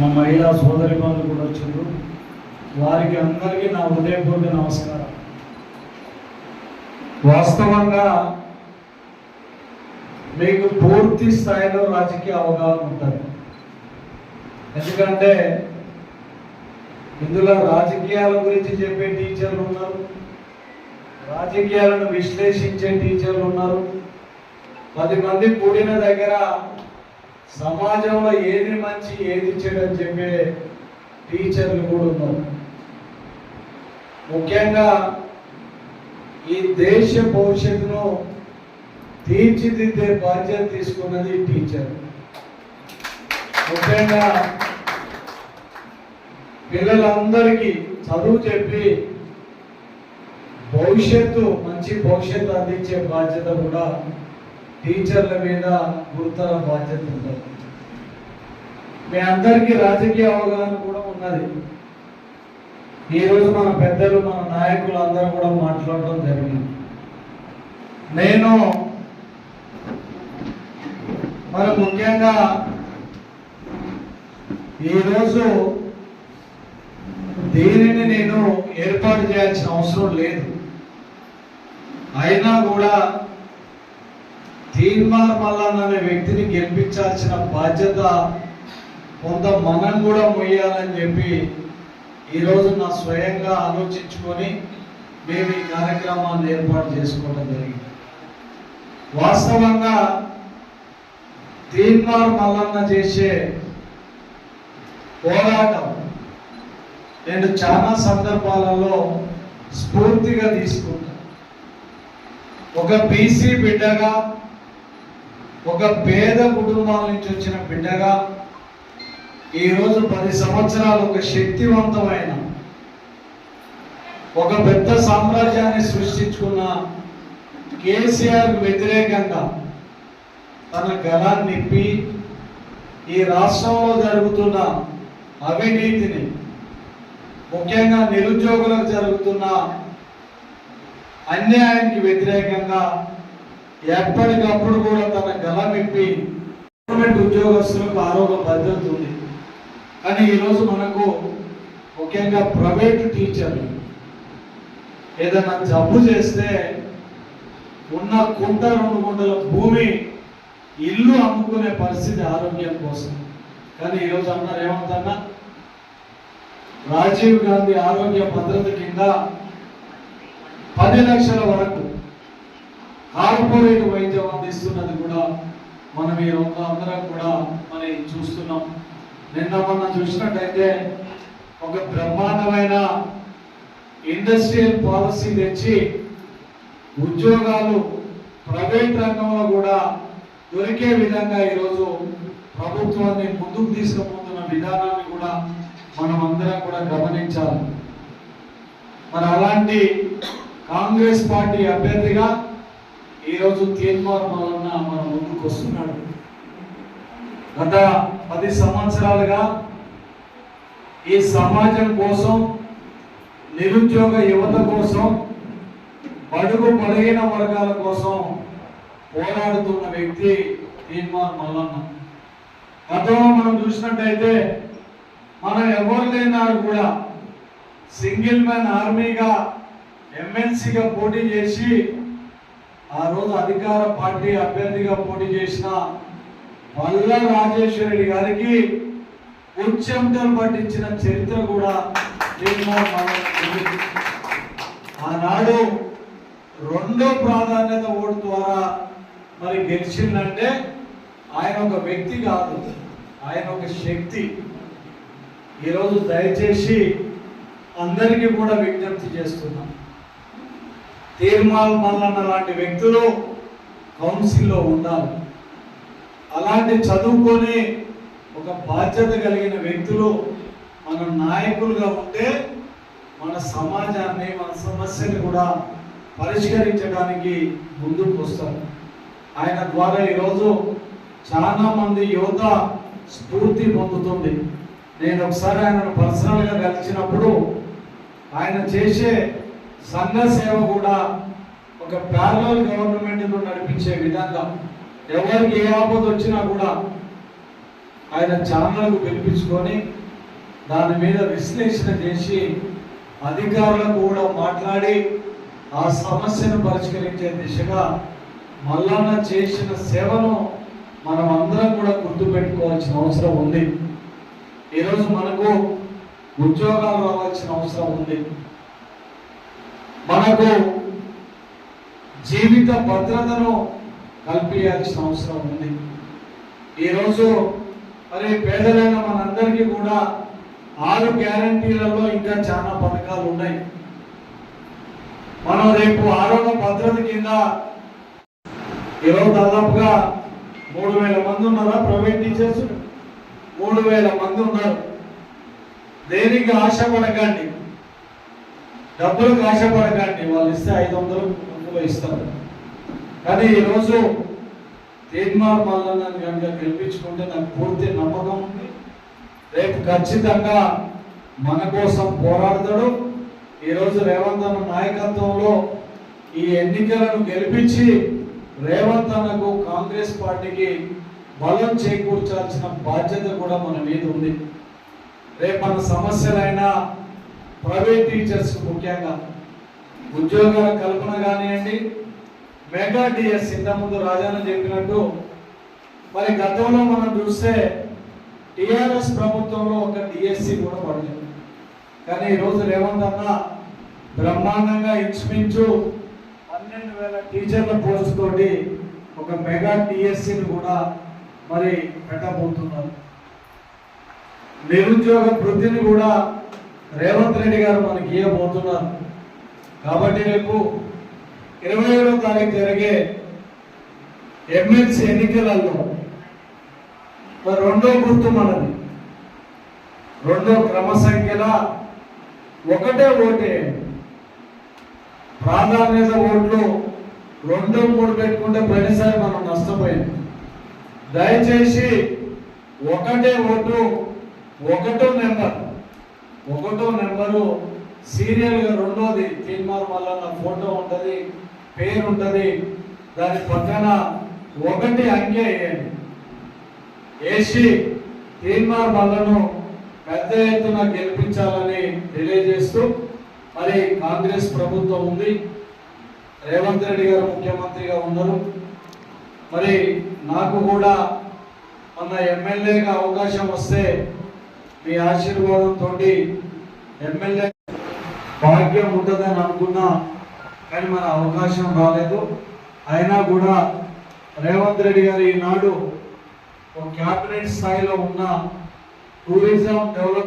మా మహిళా సోదరి వాళ్ళు కూడా వచ్చారు వారికి అందరికీ నా హృదయపూర్వక నమస్కారం. వాస్తవంగా మీకు పూర్తి స్థాయిలో రాజకీయ అవగాహన ఉంటుంది. ఎందుకంటే ఇందులో రాజకీయాల గురించి చెప్పే టీచర్లు ఉన్నారు. రాజకీయాలను విశ్లేషించే టీచర్లు ఉన్నారు. పది మంది కూడిన దగ్గర సమాజంలో ఏది మంచి ఏది చెడు అని చెప్పే టీచర్లు కూడా ఉన్నారు. ముఖ్యంగా ఈ దేశ భవిష్యత్తును తీర్చిదిద్దే బాధ్యత తీసుకున్నది టీచర్. ముఖ్యంగా పిల్లలందరికీ చదువు చెప్పి భవిష్యత్తు మంచి భవిష్యత్తు అందించే బాధ్యత కూడా టీచర్ల మీద గురుతర బాధ్యత ఉంటుంది. మీ అందరికీ రాజకీయ అవగాహన కూడా ఉన్నది. ఈరోజు మన పెద్దలు మన నాయకులు అందరూ కూడా మాట్లాడడం జరిగింది. నేను మన ముఖ్యంగా ఈరోజు దీనిని నేను ఏర్పాటు చేయాల్సిన అవసరం లేదు. అయినా కూడా తీర్మార్ మల్లన్న అనే వ్యక్తిని గెలిపించాల్సిన బాధ్యత కొంత మనం కూడా మొయ్యాలని చెప్పి ఈరోజు నా స్వయంగా ఆలోచించుకొని మేము ఈ కార్యక్రమాన్ని ఏర్పాటు చేసుకోవడం జరిగింది. వాస్తవంగా తీర్మార్ మల్లన్న చేసే పోరాటం నేను చాలా సందర్భాలలో స్ఫూర్తిగా తీసుకుంటాను. ఒక బీసీ బిడ్డగా ఒక పేద కుటుంబాల నుంచి వచ్చిన బిడ్డగా ఈరోజు పది సంవత్సరాలు ఒక శక్తివంతమైన ఒక పెద్ద సామ్రాజ్యాన్ని సృష్టించుకున్న కేసీఆర్ వ్యతిరేకంగా తన గలాన్ని నిప్పి ఈ రాష్ట్రంలో జరుగుతున్న అవినీతిని ముఖ్యంగా నిరుద్యోగులకు జరుగుతున్న అన్యాయానికి వ్యతిరేకంగా ఎప్పటికప్పుడు కూడా తన గలమిప్పి గవర్నమెంట్ ఉద్యోగస్తులకు ఆరోగ్య భద్రత ఉంది. కానీ ఈరోజు మనకు ముఖ్యంగా ప్రైవేటు టీచర్లు ఏదైనా జబ్బు చేస్తే ఉన్న కుంట రెండు గుంటల భూమి ఇల్లు అమ్ముకునే పరిస్థితి ఆరోగ్యం కోసం. కానీ ఈరోజు అన్నారు ఏమంటన్నా? రాజీవ్ గాంధీ ఆరోగ్య భద్రత కింద పది లక్షల వరకు కార్పొరేట్ వైద్యం అందిస్తున్నది కూడా మనం ఈ రోజు అందరం కూడా మరి చూస్తున్నాం. నిన్న మొన్న చూసినట్టయితే ఒక బ్రహ్మాండమైన ఇండస్ట్రియల్ పాలసీ తెచ్చి ఉద్యోగాలు ప్రైవేట్ రంగంలో కూడా దొరికే విధంగా ఈరోజు ప్రభుత్వాన్ని ముందుకు తీసుకుపోతున్న విధానాన్ని కూడా మనం అందరం కూడా గమనించాలి. మరి అలాంటి కాంగ్రెస్ పార్టీ అభ్యర్థిగా ఈరోజు తీర్మార్ వలన మన ముందుకు వస్తున్నాడు. గత పది సంవత్సరాలుగా ఈ సమాజం కోసం నిరుద్యోగ యువత కోసం బడుగు బలహీన వర్గాల కోసం పోరాడుతున్న వ్యక్తి తీర్మాన్ మల్లన్న గతంలో మనం చూసినట్టయితే మనం ఎవరు లేనాడు కూడా సింగిల్ మ్యాన్ ఆర్మీగా ఎమ్మెల్సీగా పోటీ చేసి ఆ రోజు అధికార పార్టీ అభ్యర్థిగా పోటీ చేసిన మల్ల రాజేశ్వర గారికి ఉచ్చంతలు పట్టించిన చరిత్ర కూడా ఆనాడు రెండో ప్రాధాన్యత ఓటు ద్వారా మరి గెలిచిందంటే ఆయన ఒక వ్యక్తి కాదు ఆయన ఒక శక్తి. ఈరోజు దయచేసి అందరికీ కూడా విజ్ఞప్తి చేస్తున్నాం. తీర్మాల్ మల్లన్న లాంటి వ్యక్తులు కౌన్సిల్లో ఉన్నారు అలాంటి చదువుకొని ఒక బాధ్యత కలిగిన వ్యక్తులు మన నాయకులుగా ఉంటే మన సమాజాన్ని మన సమస్యని కూడా పరిష్కరించడానికి ముందుకు వస్తారు. ఆయన ద్వారా ఈరోజు చాలా మంది యువత స్ఫూర్తి పొందుతుంది. నేను ఒకసారి ఆయనను పర్సనల్గా కలిసినప్పుడు ఆయన చేసే సంఘ సేవ కూడా ఒక ప్యారలల్ గవర్నమెంట్ నడిపించే విధంగా ఎవరికి ఏ ఆపద వచ్చినా కూడా ఆయన ఛానల్కు పిలిపించుకొని దాని మీద విశ్లేషణ చేసి అధికారులకు కూడా మాట్లాడి ఆ సమస్యను పరిష్కరించే దిశగా మల్లన్న చేసిన సేవను మనం అందరం కూడా గుర్తుపెట్టుకోవాల్సిన అవసరం ఉంది. ఈరోజు మనకు ఉద్యోగాలు రావాల్సిన అవసరం ఉంది. మనకు జీవిత భద్రతను కల్పించాల్సిన అవసరం ఉంది. ఈరోజు మరి పేదలైన మనందరికీ కూడా ఆరు గ్యారంటీలలో ఇంకా చాలా పథకాలు ఉన్నాయి. మనం రేపు ఆరోగ్య భద్రత కింద ఈరోజు దాదాపుగా మూడు వేల మంది ఉన్నారా? ప్రైవేట్ టీచర్స్ మూడు వేల మంది ఉన్నారు. దేనికి ఆశపడకండి? డబ్బులకు ఆశపడకండి వాళ్ళు ఇస్తే ఐదు వందలు వందలు ఇస్తారు. కానీ ఈరోజు తీర్మార్ మల్లన్న కనుక గెలిపించుకుంటే నాకు పూర్తి నమ్మకం ఉంది. రేపు ఖచ్చితంగా మన కోసం పోరాడతాడు. ఈరోజు రేవంత్ అన్న నాయకత్వంలో ఈ ఎన్నికలను గెలిపించి రేవంత్ అన్నకు కాంగ్రెస్ పార్టీకి బలం చేకూర్చాల్సిన బాధ్యత కూడా మన మీద ఉంది. రేపు మన సమస్యలైనా ప్రైవేట్ టీచర్స్ ముఖ్యంగా ఉద్యోగాల కల్పన కానివ్వండి మెగా టీఎస్ ఇంతకుముందు రాజాన చెప్పినట్టు మరి గతంలో మనం చూస్తే టిఆర్ఎస్ ప్రభుత్వంలో ఒక డిఎస్సి కూడా పడలేదు. కానీ ఈరోజు రేవంత్ అన్న బ్రహ్మాండంగా ఇంచుమించు పన్నెండు వేల టీచర్ల పోస్ట్ తోటి ఒక మెగా టిఎస్సిని కూడా మరి పెట్టబోతున్నారు. నిరుద్యోగ వృద్ధిని కూడా రేవంత్ రెడ్డి గారు మనకి ఇవ్వబోతున్నారు. కాబట్టి రేపు ఇరవై ఏడో తారీఖు జరిగే ఎమ్మెల్సీ ఎన్నికలలో మరి రెండో గుర్తు మనది. రెండో క్రమ సంఖ్యల ఒకటే ఓటే. ప్రాధాన్యత ఓట్లు రెండు మూడు పెట్టుకుంటే ప్రతిసారి మనం నష్టపోయింది దయచేసి ఒకటే ఓటు ఒకటో నెంబర్. ఒకటో నెంబరు సీరియల్గా రెండోది తీర్మార్ వల్ల ఫోటో ఉంటుంది పేరు ఉంటుంది దాని పక్కన ఒకటి అంకె వేయండి వేసి తీర్మార్ వల్లను పెద్ద ఎత్తున గెలిపించాలని తెలియజేస్తూ మరి కాంగ్రెస్ ప్రభుత్వం ఉంది. రేవంత్ రెడ్డి గారు ముఖ్యమంత్రిగా ఉన్నారు. మరి నాకు కూడా మొన్న ఎమ్మెల్యేగా అవకాశం వస్తే మీ ఆశీర్వాదంతో ఎమ్మెల్యే భాగ్యం ఉంటుందని అనుకున్నా కానీ మన అవకాశం రాలేదు. అయినా కూడా రేవంత్ రెడ్డి గారు ఈనాడు ఒక క్యాబినెట్ స్థాయిలో ఉన్న టూరిజం డెవలప్